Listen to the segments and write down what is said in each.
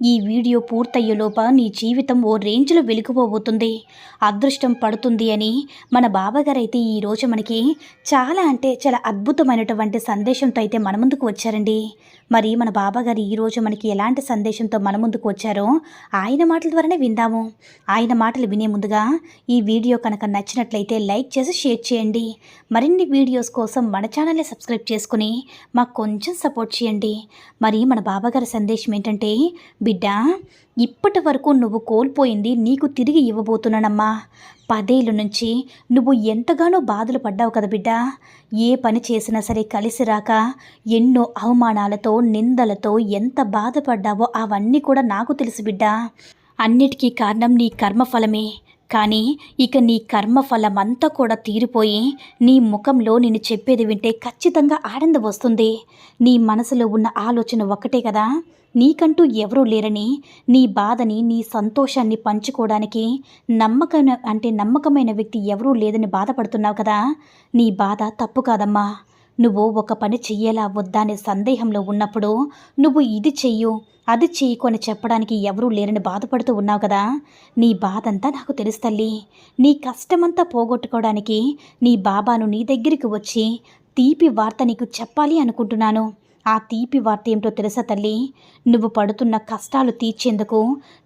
ఈ వీడియో పూర్తయ్యేలోప నీ జీవితం ఓ రేంజ్లో వెలిగిపోబోతుంది. అదృష్టం పడుతుంది అని మన బాబాగారైతే ఈరోజు మనకి చాలా అంటే చాలా అద్భుతమైనటువంటి సందేశంతో అయితే మన ముందుకు వచ్చారండి. మరి మన బాబాగారు ఈరోజు మనకి ఎలాంటి సందేశంతో మన ముందుకు వచ్చారో ఆయన మాటల ద్వారానే విందాము. ఆయన మాటలు వినే ముందుగా ఈ వీడియో కనుక నచ్చినట్లయితే లైక్ చేసి షేర్ చేయండి. మరిన్ని వీడియోస్ కోసం మన ఛానల్ని సబ్స్క్రైబ్ చేసుకుని మాకు కొంచెం సపోర్ట్ చేయండి. మరి మన బాబాగారి సందేశం ఏంటంటే బిడ్డ ఇప్పటి వరకు నువ్వు కోల్పోయింది నీకు తిరిగి ఇవ్వబోతున్నానమ్మా. పదేళ్ళ నుంచి నువ్వు ఎంతగానో బాధలు పడ్డావు కదా బిడ్డ. ఏ పని చేసినా సరే కలిసి రాక ఎన్నో అవమానాలతో నిందలతో ఎంత బాధపడ్డావో అవన్నీ కూడా నాకు తెలుసు బిడ్డ. అన్నిటికీ కారణం నీ కర్మఫలమే. కానీ ఇక నీ కర్మఫలమంతా కూడా తీరిపోయి నీ ముఖంలో నేను చెప్పేది వింటే ఖచ్చితంగా ఆనందం వస్తుంది. నీ మనసులో ఉన్న ఆలోచన ఒక్కటే కదా. నీకంటూ ఎవరూ లేరని నీ బాధని నీ సంతోషాన్ని పంచుకోవడానికి నమ్మకం అంటే నమ్మకమైన వ్యక్తి ఎవరూ లేదని బాధపడుతున్నావు కదా. నీ బాధ తప్పు కాదమ్మా. నువ్వు ఒక పని చెయ్యేలా వద్దా అనే సందేహంలో ఉన్నప్పుడు నువ్వు ఇది చెయ్యు అది చేయకొని చెప్పడానికి ఎవరూ లేరని బాధపడుతూ ఉన్నావు కదా. నీ బాధంతా నాకు తెలుసు తల్లి. నీ కష్టమంతా పోగొట్టుకోవడానికి నీ బాబాను నీ దగ్గరికి వచ్చి తీపి వార్త నీకు చెప్పాలి అనుకుంటున్నాను. ఆ తీపి వార్త ఏమిటో తెలుసా తల్లి? నువ్వు పడుతున్న కష్టాలు తీర్చేందుకు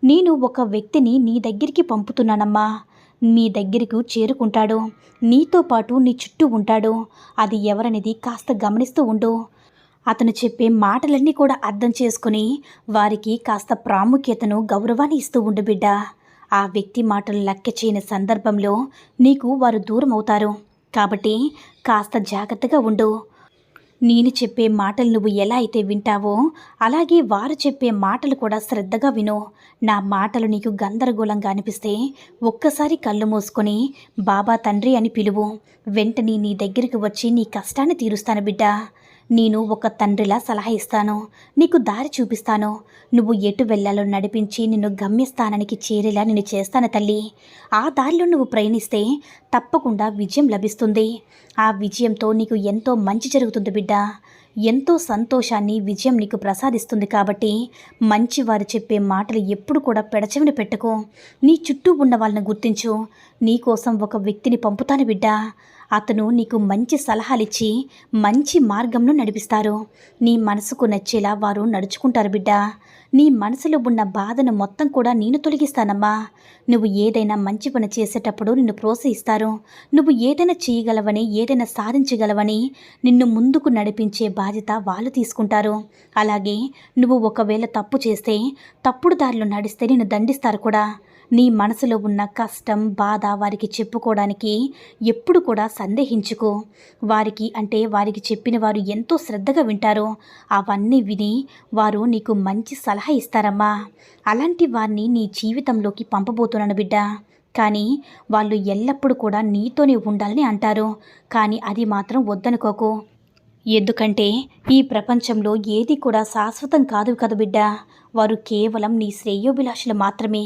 నేను ఒక వ్యక్తిని నీ దగ్గరికి పంపుతున్నానమ్మా. మీ దగ్గరకు చేరుకుంటాడు. నీతో పాటు నీ చుట్టూ ఉంటాడు. అది ఎవరనేది కాస్త గమనిస్తూ ఉండు. అతను చెప్పే మాటలన్నీ కూడా అర్థం చేసుకుని వారికి కాస్త ప్రాముఖ్యతను గౌరవాన్ని ఇస్తూ ఉండు బిడ్డ. ఆ వ్యక్తి మాటలు లెక్క చేయని సందర్భంలో నీకు వారు దూరం అవుతారు కాబట్టి కాస్త జాగ్రత్తగా ఉండు. నేను చెప్పే మాటలు నువ్వు ఎలా అయితే వింటావో అలాగే వారు చెప్పే మాటలు కూడా శ్రద్ధగా విను. నా మాటలు నీకు గందరగోళంగా అనిపిస్తే ఒక్కసారి కళ్ళు మూసుకొని బాబా తండ్రి అని పిలువు. వెంటనే నీ దగ్గరికి వచ్చి నీ కష్టాన్ని తీరుస్తాను బిడ్డ. నేను ఒక తండ్రిలా సలహా ఇస్తాను నీకు దారి చూపిస్తాను. నువ్వు ఎటు వెళ్ళాలో నడిపించి నిన్ను గమ్యస్థానానికి చేరేలా నేను చేస్తాను తల్లి. ఆ దారిలో నువ్వు ప్రయాణిస్తే తప్పకుండా విజయం లభిస్తుంది. ఆ విజయంతో నీకు ఎంతో మంచి జరుగుతుంది బిడ్డ. ఎంతో సంతోషాన్ని విజయం నీకు ప్రసాదిస్తుంది కాబట్టి మంచి వారు చెప్పే మాటలు ఎప్పుడు కూడా పెడచెవిని పెట్టుకో. నీ చుట్టూ ఉన్న వాళ్ళని గుర్తించు. నీకోసం ఒక వ్యక్తిని పంపుతాను బిడ్డ. అతను నీకు మంచి సలహాలిచ్చి మంచి మార్గంలో నడిపిస్తారు. నీ మనసుకు నచ్చేలా వారు నడుచుకుంటారు బిడ్డ. నీ మనసులో ఉన్న బాధను మొత్తం కూడా నేను తొలగిస్తానమ్మా. నువ్వు ఏదైనా మంచి పని చేసేటప్పుడు నిన్ను ప్రోత్సహిస్తారు. నువ్వు ఏదైనా చేయగలవని ఏదైనా సాధించగలవని నిన్ను ముందుకు నడిపించే బాధ్యత వాళ్ళు తీసుకుంటారు. అలాగే నువ్వు ఒకవేళ తప్పు చేస్తే తప్పుడు దారిలో నడిస్తే నిన్ను దండిస్తారు కూడా. నీ మనసులో ఉన్న కష్టం బాధ వారికి చెప్పుకోవడానికి ఎప్పుడు కూడా సందేహించుకో. వారికి అంటే వారికి చెప్పిన వారు ఎంతో శ్రద్ధగా వింటారో. అవన్నీ విని వారు నీకు మంచి సలహా ఇస్తారమ్మా. అలాంటి వారిని నీ జీవితంలోకి పంపబోతున్నాను బిడ్డ. కానీ వాళ్ళు ఎల్లప్పుడూ కూడా నీతోనే ఉండాలని అంటారు. కానీ అది మాత్రం వద్దనుకోకు. ఎందుకంటే ఈ ప్రపంచంలో ఏది కూడా శాశ్వతం కాదు కదా బిడ్డ. వారు కేవలం నీ శ్రేయోభిలాషులు మాత్రమే.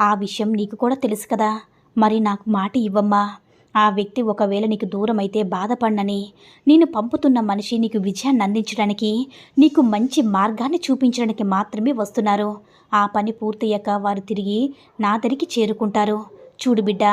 ఆ విషయం నీకు కూడా తెలుసు కదా. మరి నాకు మాట ఇవ్వమ్మా. ఆ వ్యక్తి ఒకవేళ నీకు దూరమైతే బాధపడనని నేను పంపుతున్న మనిషి నీకు విజయాన్ని అందించడానికి నీకు మంచి మార్గాన్ని చూపించడానికి మాత్రమే వస్తున్నారు. ఆ పని పూర్తయ్యాక వారు తిరిగి నా దగ్గరికి చేరుకుంటారు. చూడు బిడ్డ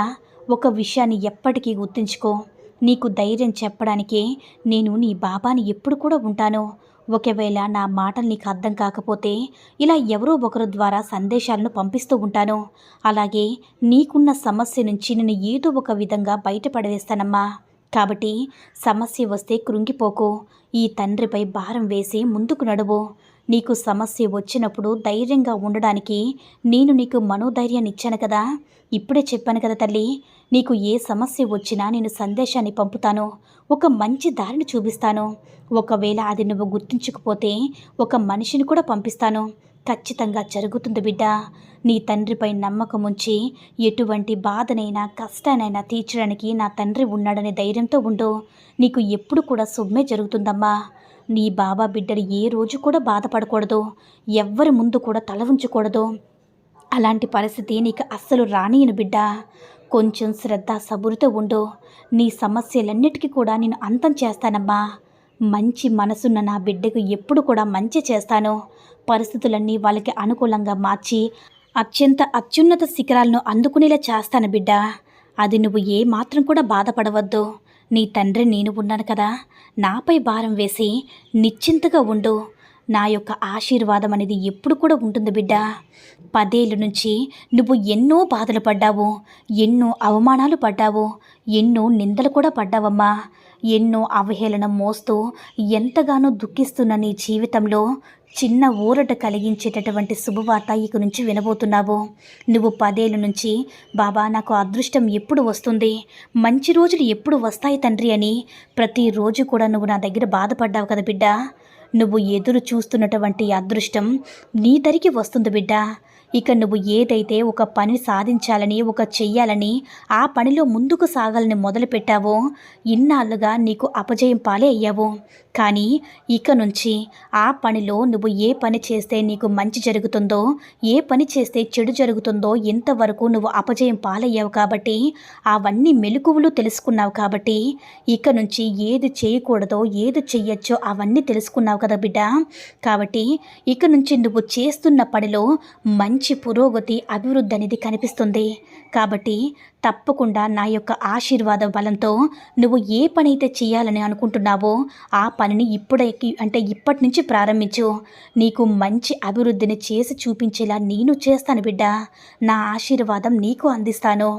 ఒక విషయాన్ని ఎప్పటికీ గుర్తుంచుకో. నీకు ధైర్యం చెప్పడానికి నేను నీ బాబాని ఎప్పుడు కూడా ఉంటాను. ఒకవేళ నా మాటలు నీకు అర్థం కాకపోతే ఇలా ఎవరో ఒకరు ద్వారా సందేశాలను పంపిస్తూ ఉంటాను. అలాగే నీకున్న సమస్య నుంచి నేను ఏదో ఒక విధంగా బయటపడవేస్తానమ్మా. కాబట్టి సమస్య వస్తే కృంగిపోకు. ఈ తండ్రిపై భారం వేసి ముందుకు నడువు. నీకు సమస్య వచ్చినప్పుడు ధైర్యంగా ఉండడానికి నేను నీకు మనోధైర్యాన్ని ఇచ్చాను కదా. ఇప్పుడే చెప్పాను కదా తల్లి నీకు ఏ సమస్య వచ్చినా నేను సందేశాన్ని పంపుతాను. ఒక మంచి దారిని చూపిస్తాను. ఒకవేళ అది నువ్వు గుర్తించకపోతే ఒక మనిషిని కూడా పంపిస్తాను. ఖచ్చితంగా జరుగుతుంది బిడ్డ. నీ తండ్రిపై నమ్మకం ఉంచి ఎటువంటి బాధనైనా కష్టానైనా తీర్చడానికి నా తండ్రి ఉన్నాడనే ధైర్యంతో ఉండు. నీకు ఎప్పుడు కూడా సొమ్మే జరుగుతుందమ్మా. నీ బాబా బిడ్డలు ఏ రోజు కూడా బాధపడకూడదు. ఎవ్వరి ముందు కూడా తల ఉంచకూడదు అలాంటి పరిస్థితి నీకు అస్సలు రానియను బిడ్డ. కొంచెం శ్రద్ధ సబురితో ఉండు. నీ సమస్యలన్నిటికీ కూడా నేను అంతం చేస్తానమ్మా. మంచి మనసున్న నా బిడ్డకు ఎప్పుడు కూడా మంచి చేస్తాను. పరిస్థితులన్నీ వాళ్ళకి అనుకూలంగా మార్చి అత్యంత అత్యున్నత శిఖరాలను అందుకునేలా చేస్తాను బిడ్డ. అది నువ్వు ఏ మాత్రం కూడా బాధపడవద్దు. నీ తండ్రి నేను ఉన్నాను కదా. నాపై భారం వేసి నిశ్చింతగా ఉండు. నా యొక్క ఆశీర్వాదం అనేది ఎప్పుడు కూడా ఉంటుంది బిడ్డ. పదేళ్ళ నుంచి నువ్వు ఎన్నో బాధలు పడ్డావు ఎన్నో అవమానాలు పడ్డావు ఎన్నో నిందలు కూడా పడ్డావమ్మా. ఎన్నో అవహేళన మోస్తూ ఎంతగానో దుఃఖిస్తున్న నీ జీవితంలో చిన్న ఊరట కలిగించేటటువంటి శుభవార్త ఇక నుంచి వినబోతున్నావు. నువ్వు పదేళ్ళ నుంచి బాబా నాకు అదృష్టం ఎప్పుడు వస్తుంది? మంచి రోజులు ఎప్పుడు వస్తాయి తండ్రి అని ప్రతిరోజు కూడా నువ్వు నా దగ్గర బాధపడ్డావు కదా బిడ్డ. నువ్వు ఎదురు చూస్తున్నటువంటి అదృష్టం నీ దరికి వస్తుంది బిడ్డ. ఇక నువ్వు ఏదైతే ఒక పని సాధించాలని ఒక చెయ్యాలని ఆ పనిలో ముందుకు సాగాలని మొదలుపెట్టావో ఇన్నాళ్ళుగా నీకు అపజయం పాలే అయ్యావు. కానీ ఇక నుంచి ఆ పనిలో నువ్వు ఏ పని చేస్తే నీకు మంచి జరుగుతుందో ఏ పని చేస్తే చెడు జరుగుతుందో ఇంతవరకు నువ్వు అపజయం పాలయ్యావు కాబట్టి అవన్నీ మెలకువలు తెలుసుకున్నావు కాబట్టి ఇక నుంచి ఏది చేయకూడదో ఏది చెయ్యొచ్చో అవన్నీ తెలుసుకున్నావు కదా బిడ్డ. కాబట్టి ఇక నుంచి నువ్వు చేస్తున్న పనిలో మంచి మంచి పురోగతి అభివృద్ధి అనేది కనిపిస్తుంది. కాబట్టి తప్పకుండా నా యొక్క ఆశీర్వాద బలంతో నువ్వు ఏ పని అయితే చేయాలని అనుకుంటున్నావో ఆ పనిని ఇప్పుడే అంటే ఇప్పటి నుంచి ప్రారంభించు. నీకు మంచి అభివృద్ధిని చేసి చూపించేలా నేను చేస్తాను బిడ్డ. నా ఆశీర్వాదం నీకు అందిస్తాను.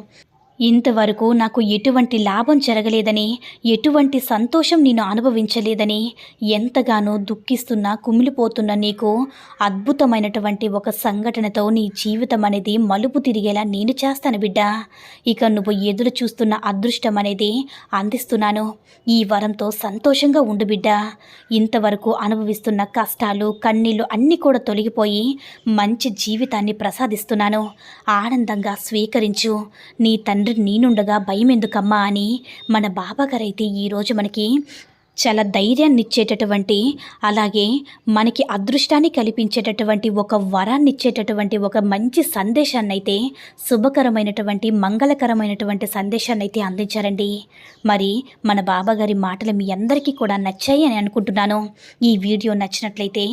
ఇంతవరకు నాకు ఎటువంటి లాభం జరగలేదని ఎటువంటి సంతోషం నేను అనుభవించలేదని ఎంతగానో దుఃఖిస్తున్నా కుమిలిపోతున్న నీకు అద్భుతమైనటువంటి ఒక సంఘటనతో నీ జీవితం అనేది మలుపు తిరిగేలా నేను చేస్తాను బిడ్డ. ఇక నువ్వు ఎదురు చూస్తున్న అదృష్టం అనేది అందిస్తున్నాను. ఈ వరంతో సంతోషంగా ఉండు బిడ్డ. ఇంతవరకు అనుభవిస్తున్న కష్టాలు కన్నీళ్ళు అన్నీ కూడా తొలగిపోయి మంచి జీవితాన్ని ప్రసాదిస్తున్నాను. ఆనందంగా స్వీకరించు. నీ తండ్రి నేనుండగా భయం ఎందుకమ్మా అని మన బాబాగారైతే ఈరోజు మనకి చాలా ధైర్యాన్ని ఇచ్చేటటువంటి అలాగే మనకి అదృష్టాన్ని కల్పించేటటువంటి ఒక వరాన్ని ఇచ్చేటటువంటి ఒక మంచి సందేశాన్ని అయితే శుభకరమైనటువంటి మంగళకరమైనటువంటి సందేశాన్ని అయితే అందించారండి. మరి మన బాబాగారి మాటలు మీ అందరికీ కూడా నచ్చాయి అని అనుకుంటున్నాను. ఈ వీడియో నచ్చినట్లయితే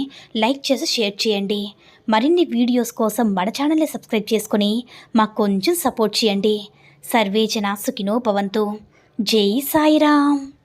లైక్ చేసి షేర్ చేయండి. మరిన్ని వీడియోస్ కోసం మన ఛానల్ని సబ్స్క్రైబ్ చేసుకొని మాకు కొంచెం సపోర్ట్ చేయండి. సర్వే జనా సుఖినో భవంతు. జై సాయిరామ్.